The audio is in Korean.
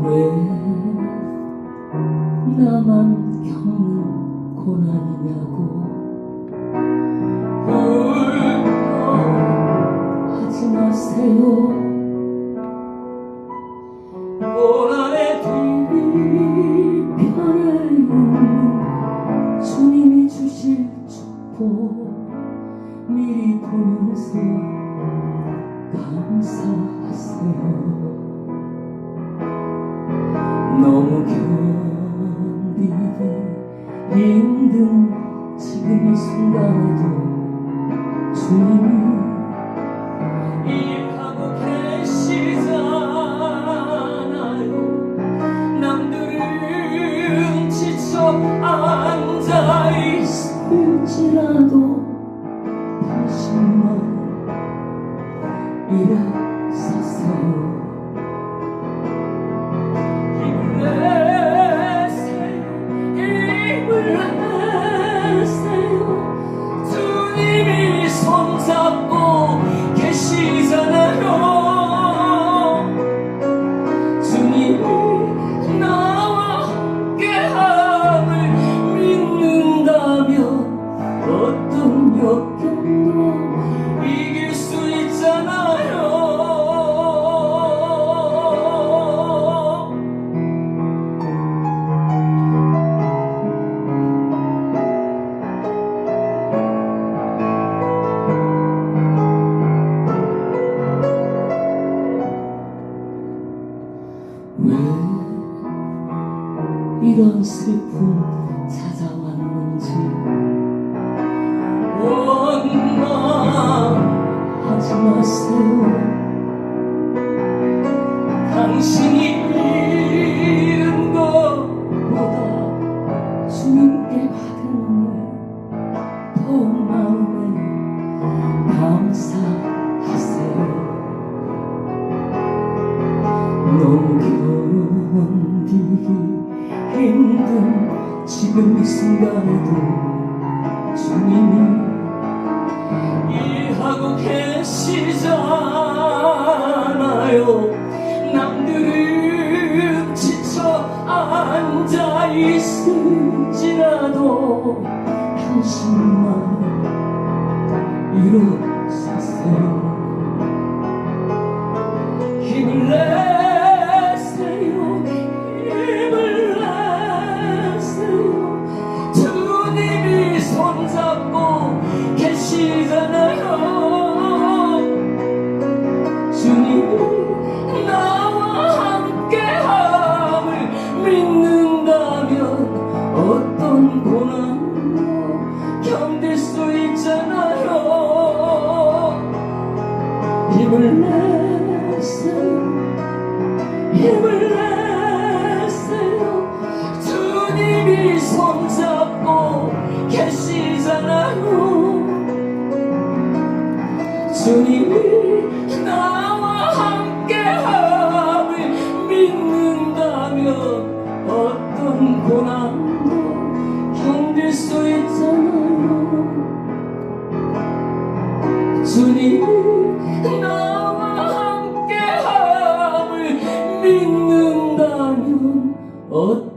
왜 나만 겪는 고난이냐고 울어하지 마세요. 고난의 뒤편에 있는 주님이 주실 축복 미리 보면서 감사하세요 너무 견디기 힘든 지금 이 순간에도 주님이 일하고 계시잖아요 남들은 지쳐 앉아있을지라도 당신만 일어서세요 이런 슬픔 찾아왔는지. 원망하지 마세요. 당신이 잃은 것보다 주님께 받은 은더 마음에 감사하세요. 너무 견디기 지금 이 순간에도 주님이 일하고 계시잖아요. 남들은 지쳐 앉아 있을지라도 당신만 일어서세요 고난도 견딜 수 있잖아요. 힘을 내세요. 힘을 내세요. 주님이 손잡고 계시잖아요. 주님이 나와 ớt